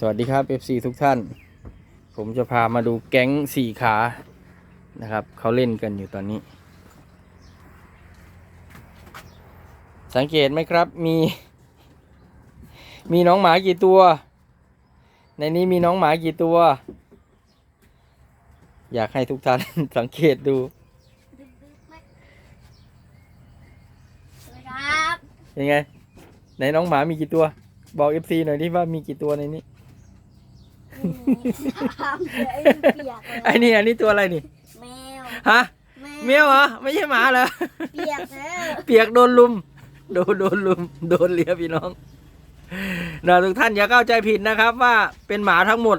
สวัสดีครับ FC ทุกท่าน ผมจะพามาดูแก๊งสี่ขานะครับเขาเล่นกันอยู่ตอนนี้ สังเกตไหมครับมี มีน้องหมากี่ตัว ในนี้มีน้องหมากี่ตัว อยากให้ทุกท่าน สังเกตดูสวัสดีครับยังไง ไหนน้องหมามีกี่ตัว บอก FC หน่อยที่ว่ามีกี่ตัวในนี้ ไอ้นี่อันนี้ตัวอะไรนี่ แมว ฮะเมียวเหรอไม่ใช่หมาเหรอ เปียกแล้วเปียกโดนลุม โดนโดนลุม โดนเลียพี่น้องนะทุกท่านอย่าเข้าใจผิดนะครับ ว่าเป็นหมาทั้งหมด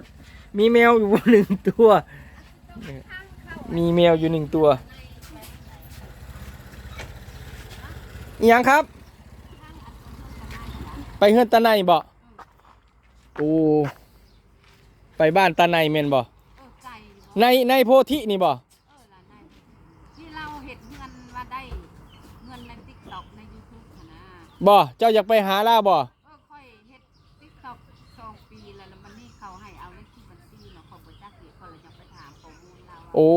มีแมวอยู่หนึ่งตัว มีแมวอยู่หนึ่งตัวอหยังครับ ไปเฮือนตาในบ่โอ้ ไปบ้านตาในเมนบ่เออไก่ในในโพธินี่บ่เออล่ะได้ที่เราเห็นเงินว่าได้เงินในติ๊กต็อกในยูทูบนะบ่เจ้าอยากไปหาล่าบ่เออค่อยเฮ็ดติ๊กต็อกสองปีแล้วแล้วมันนี่เขาให้เอาเลขที่บัญชีเนาะเขาบ่จักเดี๋ยวเขาเลยจะไปถามข้อมูลเราโอ้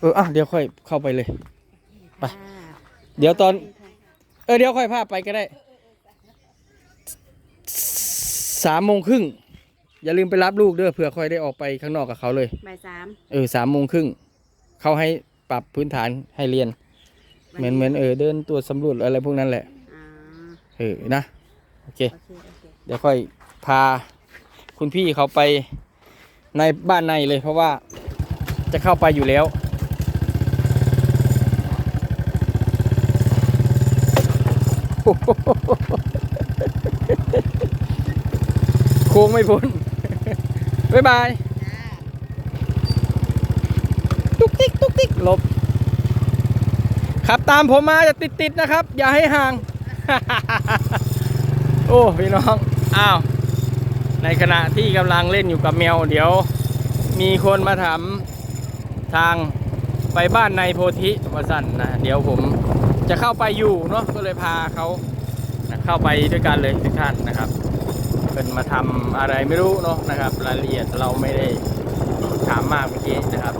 เอออะเดี๋ยวค่อยเข้าไปเลย ไป เดี๋ยวตอน เออเดี๋ยวค่อยพาไปก็ได้ สามโมงครึ่งอย่าลืมไปรับลูกเด้อเผื่อค่อยได้ออกไปข้างนอกกับเขาเลย บ่ายสามเออสามโมงครึ่งเขาให้ปรับพื้นฐานให้เรียน เหมือนเหมือนเออเดินตัวจสำรวจอะไรพวกนั้นแหละอ่าเออนะโอเค โอเคโอเคเดี๋ยวค่อยพาคุณพี่เขาไปในบ้านในเลยเพราะว่าจะเข้าไปอยู่แล้ว โค้งไม่พ้น บ๊ายบาย ตุ๊กติ๊กตุ๊กติ๊กหลบ ขับตามผมมาจะติดติดๆนะครับ อย่าให้ห่าง โอ้พี่น้อง อ้าว ในขณะที่กำลังเล่นอยู่กับแมว เดี๋ยว มีคนมาถามทางไปบ้านในโพธิวสันนะ เดี๋ยวผมจะเข้าไปอยู่เนาะก็เลยพาเขาเข้าไปด้วยกันเลยทุกท่านนะครับ เป็นมาทำอะไรไม่รู้เนาะนะครับ รายละเอียดเราไม่ได้ถามมากเมื่อกี้นะครับ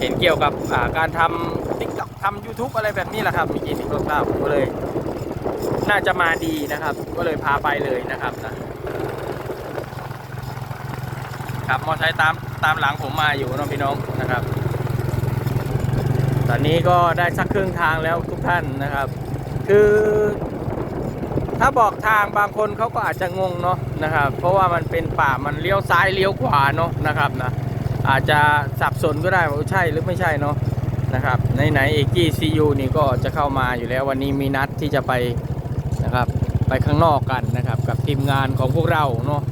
เห็นเกี่ยวกับาการทำติ๊กต็อกทำยูทูบอะไรแบบนี้แหละครับเมื่อกี้ที่คร่าวๆผมก็เลย น่าจะมาดีนะครับ ก็เลยพาไปเลยนะครับนะครับมอไซค์ตามตามหลังผมมาอยู่น้องพี่น้องนะครับ ตอนนี้ก็ได้สักครึ่งทางแล้วทุกท่านนะครับ คือ ถ้าบอกทางบางคนเขาก็อาจจะงงเนาะนะครับ เพราะว่ามันเป็นป่ามันเลี้ยวซ้ายเลี้ยวขวาเนาะนะครับนะอาจจะสับสนก็ได้ว่าใช่หรือไม่ใช่เนาะนะครับในไหนเอกกี้ซียูนี่ก็จะเข้ามาอยู่แล้ววันนี้มีนัดที่จะไปนะครับไปข้างนอกกันนะครับ กับทีมงานของพวกเราเนาะ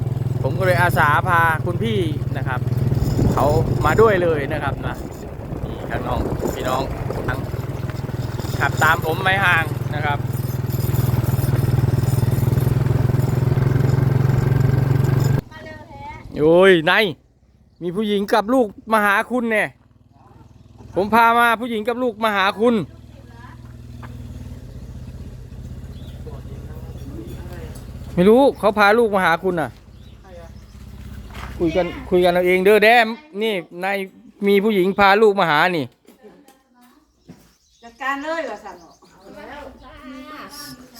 ผมก็เลยอาสาพาคุณพี่นะครับเขามาด้วยเลยนะครับนะนี่ข้างน้องพี่น้องทั้งขับตามผมไม่ห่างนะครับ มาเร็วแท้ โอ้ยนายมีผู้หญิงกับลูกมาหาคุณเนี่ยผมพามาผู้หญิงกับลูกมาหาคุณ ไม่รู้เขาพาลูกมาหาคุณน่ะ คุยกันคุยกันเอาเองเด้อแดมนี่นายมีผู้หญิงพาลูกมาหานี่จัดการเลยว่าสั่น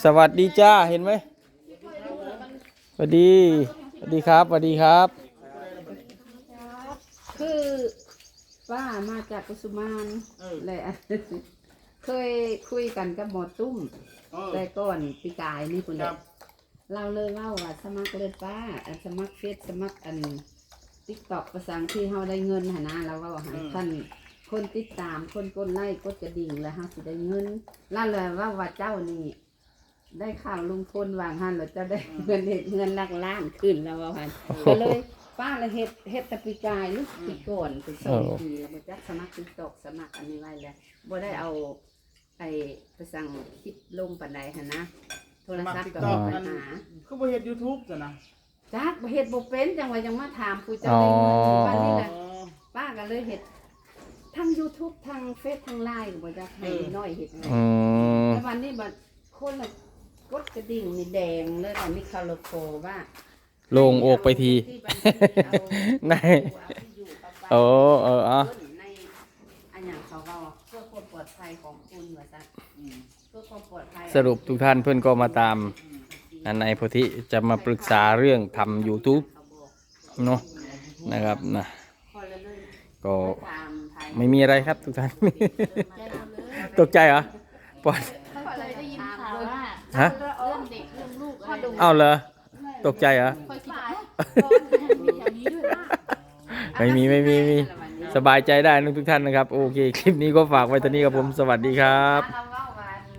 สวัสดีจ้าเห็นไหมสวัสดีสวัสดีครับสวัสดีครับคือ ป้ามาจากกุสุมานแหละ เคยคุยกันกับหมอตุ้มแต่ก่อนปีกายนี่คุณเด็กเราเลยเล่าว่าสมัครเลยป้าอันสมัครเฟซสมัครอันติ๊กต็อกประสังที่เฮาได้เงินหนนะเราก็หาท่านคนติดตามคนกดไลค์กดกระดิ่งแล้วเฮาสิได้เงินล่าเลยว่าว่าเจ้านี่ ได้ข่าวลุงพลวางหันแล้วเจะได้เงินเห็ดเงินหลักล้านขึ้นแล้วว่าหันก็เลย ป้าเลยเฮ็ดเฮ็ดแตะปีกายลูกปีก่อนเป็นสองปีแล้วบ่จักสมัครติ๊กต็อกสมัครอันนี้ไว้แล้วบ่ได้เอาไอ้ไปสั่งคลิปลงปันใดหันนะโทรศัพท์ก็อ๋มีอปัญหาเขาบ่เฮ็ด YouTube จ้ะนะจักบ่เฮ็ดบ่เป็นจังว่ายังมาถามผู้เจ้าอ๋อได้เงินวันนี้อ๋น่ะอป้าก็เลยเฮ็ดทั้ง YouTube ทั้งเฟซทั้งไลน์ก็บ่จักให้เออน้อยเฮ็ดไงอืมแต่วันนี้บัดคนละกดกระดิ่งนี่แดงเลยว่ามีคาร์โลโคว่า โล่งอกไปทีไหนโอ้เออเอะในอันอย่างเขาก็เพื่อความปลอดภัยของคุณว่าซะเพื่อความปลอดภัยสรุปทุกท่านเพื่อนก็มาตามอันในโพธิจะมาปรึกษาเรื่องทำ YouTube เขาบอกเนาะนะครับนะพอแล้วเลยก็ตามไทยไม่มีอะไรครับทุกท่าน ตกใจเหรอปอดเขาเคยได้ยินข่าวว่าฮะเรื่องเด็กเรื่องลูกอะไรเอาเหรอ ตกใจเหรอค่อยคิดว่าร้อนมีอย่างนี้ด้วยนะไม่มีไม่มีไม่มีสบายใจได้นะทุกท่านนะครับ โอเค คลิปนี้ก็ฝากไว้ตอนนี้ครับผมสวัสดีครับเรา